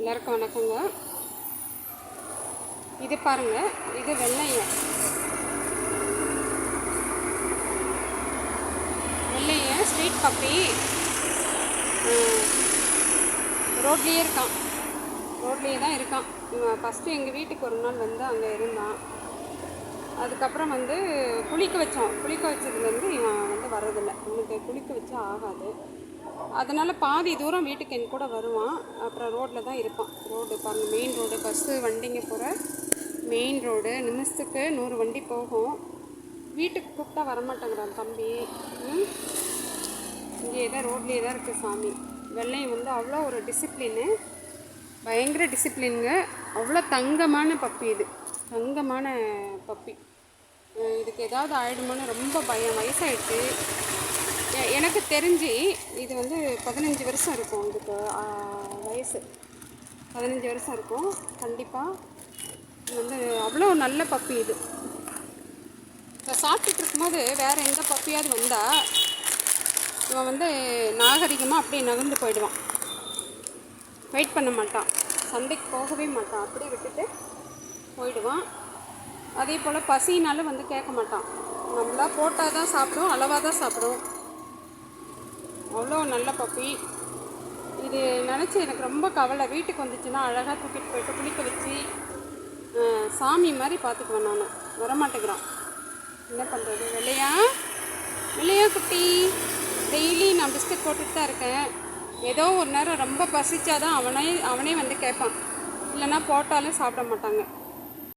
எல்லாருக்கும் வணக்கங்க. இது பாருங்க இது வெள்ளையம் வெள்ளையம் ஸ்ட்ரீட் பப்பி. ரோட்லேயே இருக்கான். ரோட்லேயே தான் இருக்கான். ஃபஸ்ட்டு எங்கள் வீட்டுக்கு ஒரு நாள் வந்து அங்கே இருந்தான். அதுக்கப்புறம் வந்து குளிக்க வச்சோம் குளிக்க வச்சதுலேருந்து இவன் வந்து வர்றதில்லை. உனக்கு குளிக்க வச்சா ஆகாது. அதனால் பாதி தூரம் வீட்டுக்கு என் கூட வருவான். அப்புறம் ரோட்டில் தான் இருப்பான். ரோடு பாருங்க மெயின் ரோடு பஸ்ஸு வண்டிங்க போகிற மெயின் ரோடு நிமிஷத்துக்கு நூறு வண்டி போகும். வீட்டுக்கு கூப்பிட்டா வரமாட்டேங்கிறான் தம்பி. இங்கே தான் ரோட்லேயே தான் இருக்குது சாமி. வெள்ளையும் வந்து அவ்வளோ ஒரு டிசிப்ளினு பயங்கர டிசிப்ளினுங்க அவ்வளோ தங்கமான பப்பி இது. தங்கமான பப்பி. இதுக்கு ஏதாவது ஆகிடுமோன்னு ரொம்ப பயம். வயசாகிடுச்சு எனக்கு தெரிஞ்சு இது வந்து பதினஞ்சு வருஷம் இருக்கும் இதுக்கு வயசு. பதினஞ்சு வருஷம் இருக்கும் கண்டிப்பாக வந்து அவ்வளோ நல்ல பப்பி இது. இப்போ சாப்பிட்டுட்டு இருக்கும்போது வேறு எந்த பப்பியாவது வந்தால் இவன் வந்து நாகரிகமாக அப்படியே நகர்ந்து போயிடுவான். வெயிட் பண்ண மாட்டான். சண்டைக்கு போகவே மாட்டான். அப்படியே விட்டுட்டு போயிடுவான். அதே போல் பசினாலும் வந்து கேட்க மாட்டான். நம்மளா போட்டால் தான் சாப்பிடும் அளவாக தான் சாப்பிடும் அவ்வளோ நல்ல பப்பி இது நினச்சி எனக்கு ரொம்ப கவலை. வீட்டுக்கு வந்துச்சுன்னா அழகாக தூக்கிட்டு போயிட்டு குளிக்க வச்சு சாமி மாதிரி பார்த்துக்குவேன் நான். வரமாட்டேங்கிறான். என்ன பண்ணுறது வெள்ளையா? வெள்ளையா குட்டி? டெய்லி நான் பிஸ்கட் போட்டுட்டு தான் இருக்கேன். ஏதோ ஒரு நேரம் ரொம்ப பசிச்சாதான் அவனே அவனே வந்து கேட்பான். இல்லைன்னா போட்டாலும் சாப்பிட மாட்டாங்க.